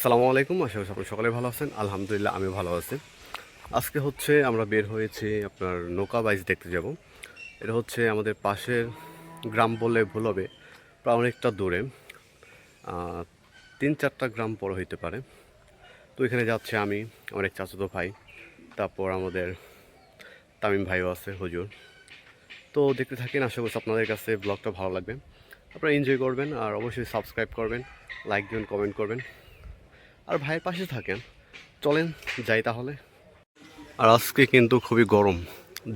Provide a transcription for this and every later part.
আসসালামু আলাইকুম, আশা করি আপনারা সকলে ভালো আছেন। আলহামদুলিল্লাহ, আমি ভালো আছি। আজকে হচ্ছে আমরা বের হয়েছি আপনার নৌকা বাইজ দেখতে যাব। এটা হচ্ছে আমাদের পাশের গ্রাম বললে ভুল হবে, প্রায় অনেকটা দূরে। তিন চারটা গ্রাম পর হইতে পারে। তো এখানে যাচ্ছে আমি, আমার এক চাচাতো ভাই, তারপর আমাদের তামিম ভাইও আছে, হুজুর। তো দেখতে থাকেন, আশা করছি আপনাদের কাছে ব্লগটা ভালো লাগবে। আপনারা এনজয় করবেন আর অবশ্যই সাবস্ক্রাইব করবেন লাইক দিবেন কমেন্ট করবেন। আর ভাইয়ের পাশে থাকেন। চলেন যাই তাহলে। আর আজকে কিন্তু খুবই গরম,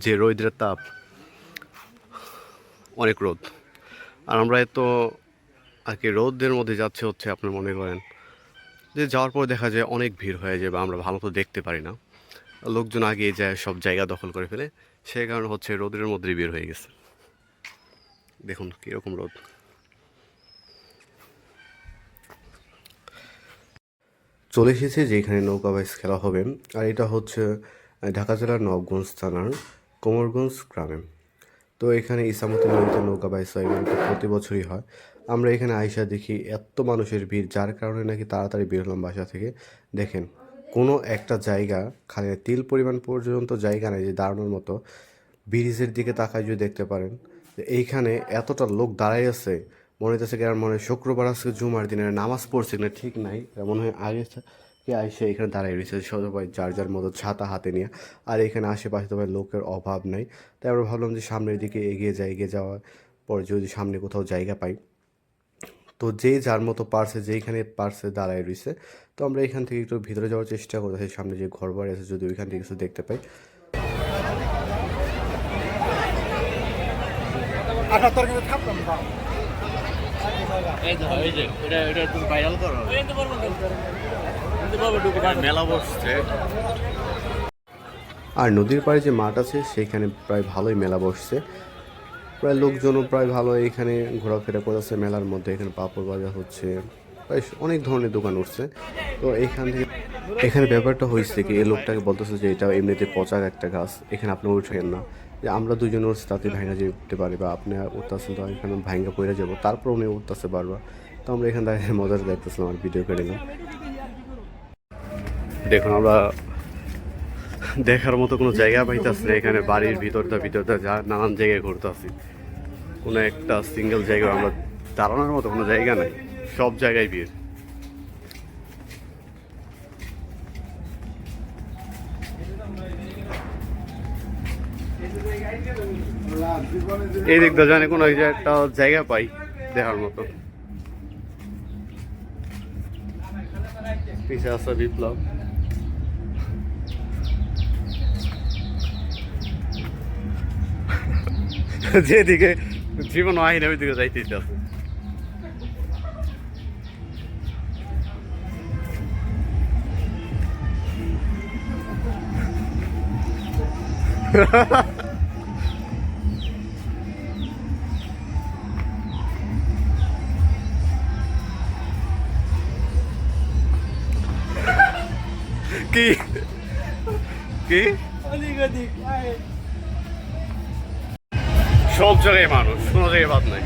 যে রৌদ্রের তাপ, অনেক রোদ। আর আমরা এত আর কি রোদের মধ্যে যাচ্ছে হচ্ছে আপনি মনে করেন যে যাওয়ার পর দেখা যায় অনেক ভিড় হয়ে যায় বা আমরা ভালো তো দেখতে পারি না। লোকজন আগে যায়, সব জায়গা দখল করে ফেলে সেই কারণে হচ্ছে রোদের মধ্যে বের হয়ে গেছে। দেখুন কীরকম রোদ। চলে এসেছে যেখানে নৌকা বাইস খেলা হবে। আর এটা হচ্ছে ঢাকা জেলার নবগঞ্জ থানার কোমরগঞ্জ গ্রামে। তো এখানে ইসামতি নদীতে নৌকা বাইস হয় প্রতি বছরই হয়। আমরা এখানে আইসা দেখি এত মানুষের ভিড়, যার কারণে নাকি তাড়াতাড়ি বের হলাম বাসা থেকে। দেখেন, কোনো একটা জায়গা খালি তিল পরিমাণ পর্যন্ত জায়গা নেই যে দাঁড়ানোর মতো। ব্রিজের দিকে তাকায় যদি দেখতে পারেন এইখানে এতটা লোক দাঁড়াই আছে মনে হইতেছে কি মনে হয় শুক্রবার আজকে জুমার দিনের নামাজ পড়ছে না ঠিক নাই। মনে হয় আগে কে আইসে এখানে দাঁড়াই রয়েছে সবাই যার যার মতো ছাতা হাতে নিয়ে। আর এখানে আশেপাশে তো ভাই লোকের অভাব নাই। তাই আমরা ভাবলাম যে সামনের দিকে এগিয়ে যাই, এগিয়ে যাওয়ার পর যদি সামনে কোথাও জায়গা পাই। তো যে যার মতো পারছে, যেইখানে পারছে দাঁড়ায় রয়েছে তো আমরা এখান থেকে একটু ভিতরে যাওয়ার চেষ্টা করতেছি সামনে যে ঘর বাড়ি আছে, যদি ওইখান থেকে কিছু দেখতে পাই। আটাত্তর কিন্তু থাকতাম আর নদীর পাড়ে যে মাঠ আছে সেখানে প্রায় ভালোই মেলা বসছে। প্রায় লোকজনও প্রায় ভালো এখানে ঘোরাফেরা করেছে মেলার মধ্যে, এখানে পাপড় বাজার হচ্ছে, প্রায় অনেক ধরনের দোকান উঠছে। তো এখান থেকে এখানে ব্যাপারটা হয়েছে কি, এই লোকটাকে বলতেছে যে এটা এমনিতে পচার একটা গাছ, এখানে আপনি উঠেন না। যে আমরা দুজন উঠছি তাতে ভাঙ্গা যেতে পারি বা আপনি উঠতেছেন তো এখানে ভাঙ্গা পড়ে যাব, তারপর উনি উঠতেছে বারবার তো আমরা এখানে দাঁড়িয়ে মজাটা দেখতেছিলাম আর ভিডিও করে নিলাম। দেখুন আমরা দেখার মতো কোনো জায়গা পাইতেছি না, এখানে বাড়ির ভিতরটা ভিতরটা যা নানান জায়গায় ঘুরতেছি। কোনো একটা সিঙ্গেল জায়গা আমরা দাঁড়ানোর মতো কোনো জায়গা নেই, সব জায়গায় ভিড়। এই দিকটা জানে কোনো এক একটা জায়গা পাই দেখার মতো। পিছে আছে বিপ্লব। যেদিকে জীবন আইনে ওই দিকে যাইতে আছে কি? কি? সব জায়গায় মানুষ কোনো জায়গায় বাদ নাই।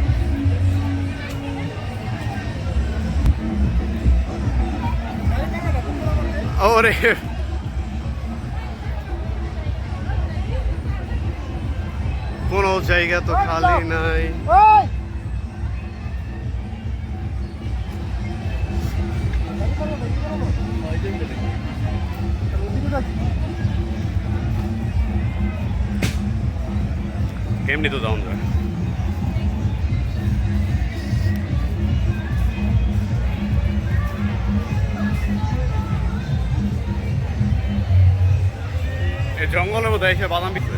ওরে কোনো জায়গা তো খালি নাই। কেমনি তো যাওয়া যায়? জঙ্গলের মধ্যে এসে বাদাম বিক্রি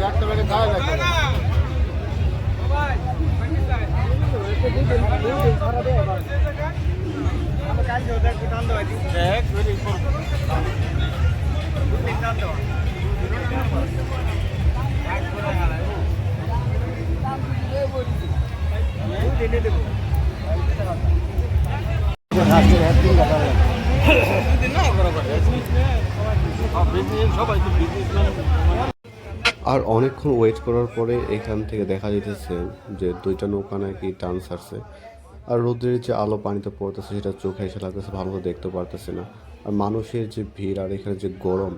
করে। আর অনেকক্ষণ ওয়েট করার পরে এখান থেকে দেখা যেতেছে যে দুইটা নৌকা নাকি টান ছাড়ছে। আর রোদ্রের যে আলো পানিতে পড়তেছে, সেটা চোখে এসে লাগতেছে ভালোভাবে দেখতে পারতেছে না। আর মানুষের যে ভিড় আর এখানে যে গরম,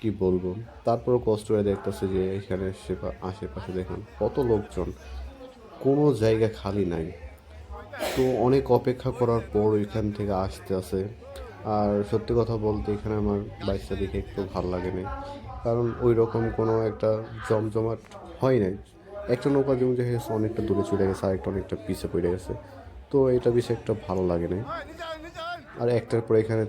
কি বলব? তারপরও কষ্ট হয়ে দেখতেছে যে এখানে আশেপাশে দেখুন কত লোকজন, কোনো জায়গা খালি নাই। তো অনেক অপেক্ষা করার পর এখান থেকে আসতে আসে আর সত্যি কথা বলতে এখানে আমার বাইকটা দেখে একটু ভালো লাগে না কারণ ওই রকম কোনো একটা জমজমাট হয় নাই। একটা নৌকা যেমন যে অনেকটা দূরে চলে গেছে, আরেকটা অনেকটা পিছে পড়ে গেছে। তো এটা বেশি একটা ভালো লাগে নাই। আর একটার পর এখানে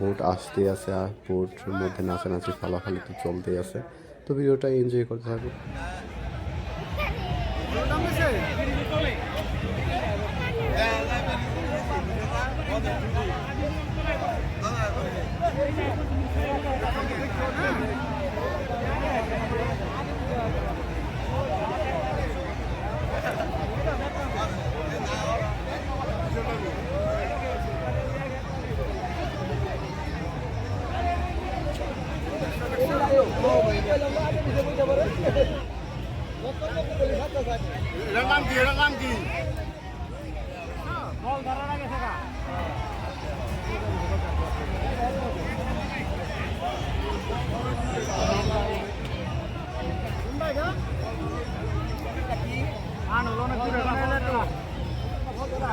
বোট আসতে আছে, আর বোট মধ্যে নাচানাচি, ফালাফালি তো চলতেই আছে। তো ভিডিওটা এনজয় করতে থাকুন এটার নাম কি এটার নাম কি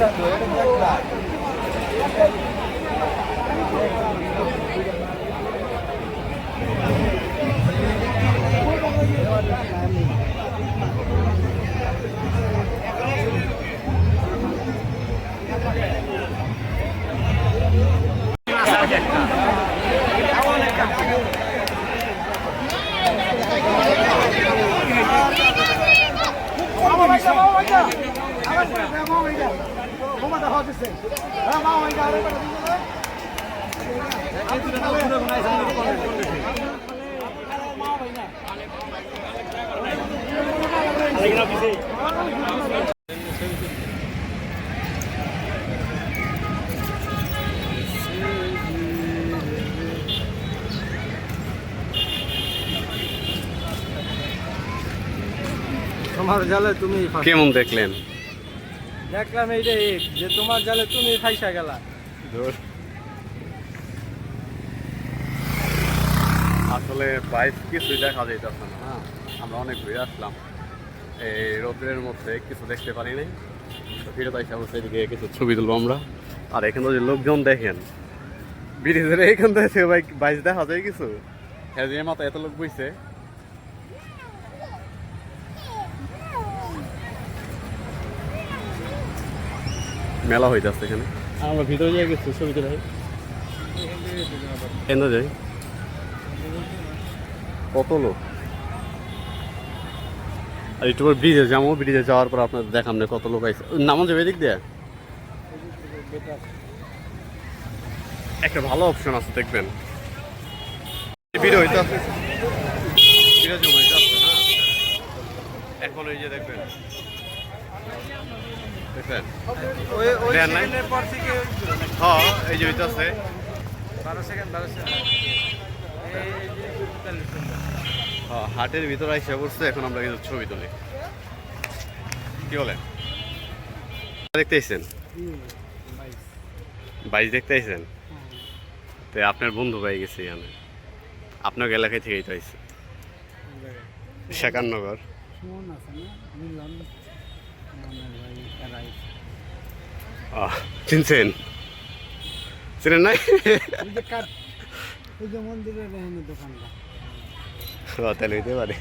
নগর তোমার জালে তুমি কেমন দেখলেন? দেখলাম এইটাই যে তোমার জালে তুমি ফাইসা গেলা। আসলে বাইক কিছুই দেখা যাইতেছে না হ্যাঁ? আমরা অনেক ঘুরে আসলাম। এই রোদ্রের মধ্যে কিছু দেখতে পারি নাই। ফিরে তাই সামনে এদিকে কিছু ছবি তুলবো আমরা। আর এখানে যে লোকজন দেখেন ব্রিজের এখান থেকে বাইক বাইক দেখা যায় কিছু। হ্যাঁ যে মাথা এত লোক বইছে মেলা হইতেছে এখানে। আমরা ভিতরে যাই গেছি ছবি তুলে কেন যাই? কত লোক? আর একটু পর ব্রিজে যাব ব্রিজে যাওয়ার পর আপনাদের দেখাম না কত লোক আছে নামন যাবে এদিক দিয়ে? একটা ভালো অপশন আছে দেখবেন। ভিডিও হইতে আছে জমা হইতে আছে এখন ওই যে দেখবেন। দেন নাই? হ্যাঁ এই যে আছে। বারো সেকেন্ড বারো সেকেন্ড। হ্যাঁ, হাটের ভিতরে আইসা করছে এখন আমরা কিন্তু ছবি তুলি। কি বলেন? দেখতে আইছেন? বাইশ দেখতে আইছেন? তো আপনার বন্ধু পাই গেছে এখানে। আপনার এলাকায় থেকেই তো আইছে। শেখাননগর চিনছেন? চিনেন নাই? তাহলে হইতে পারে।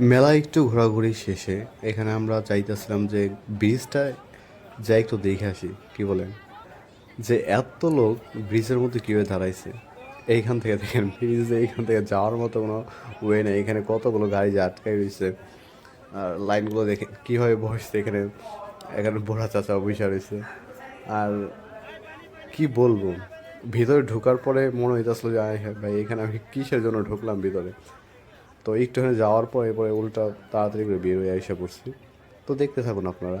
মেলা একটু ঘোরাঘুরি শেষে এখানে আমরা চাইতেছিলাম যে ব্রিজটা যাই একটু দেখে আসি, কি বলেন? যে এত লোক ব্রিজের মধ্যে কীভাবে দাঁড়াইছে? এইখান থেকে দেখেন ব্রিজে এইখান থেকে যাওয়ার মতো কোনো ওয়ে নেই। এখানে কতগুলো গাড়ি যে আটকাই রয়েছে আর লাইনগুলো দেখে কীভাবে বসছে এখানে? এখানে বোড়া চাচা বসে রয়েছে আর কি বলব? ভিতরে ঢোকার পরে মনে হইতেছিল যে ভাই, এখানে আমি কিসের জন্য ঢুকলাম ভিতরে? তো একটুখানি যাওয়ার পরে পরে উল্টা তাড়াতাড়ি করে বের হয়ে এসে পড়ছি। তো দেখতে থাকুন আপনারা।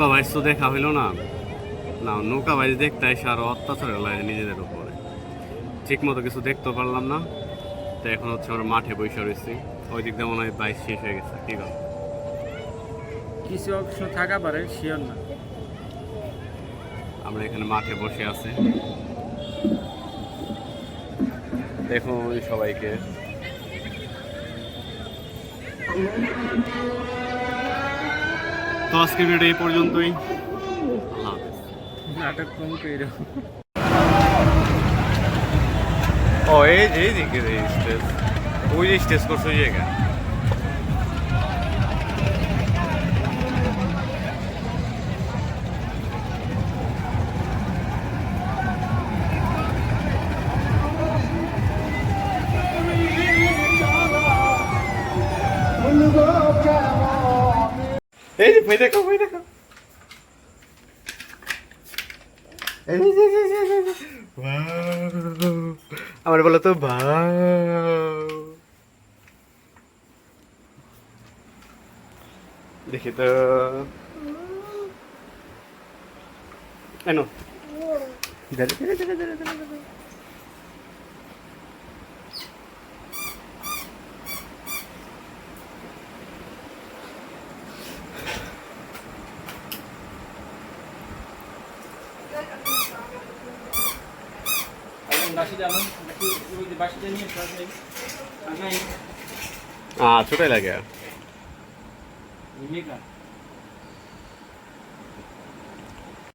নৌকা বাইজ তো দেখা হইল না। না নৌকা বাইজ দেখতে এসে আরও অত্যাচার লাগে নিজেদের উপরে। ঠিক মতো কিছু দেখতে পারলাম না। তো এখন হচ্ছে আমরা মাঠে বসে রয়েছি ওই দিক দিয়ে মনে হয় বাইশ শেষ হয়ে গেছে। ঠিক আছে কিছু অপশন থাকা পারে শিওর না। আমরা এখানে মাঠে বসে আছি। দেখুন সবাইকে। তো আজকের ভিডিও এই পর্যন্তই। নাটক কম কইরো ও এই যে এই দিকে এই স্টেজ ওই যে স্টেজ করছ জায়গা এই যে ভাই দেখো ভাই দেখো এই যে, যে, যে, যে, যে, যে। Wow! আমার বলো তো ভাও দেখি তো কেন ওই যে বাসিটা নিয়ে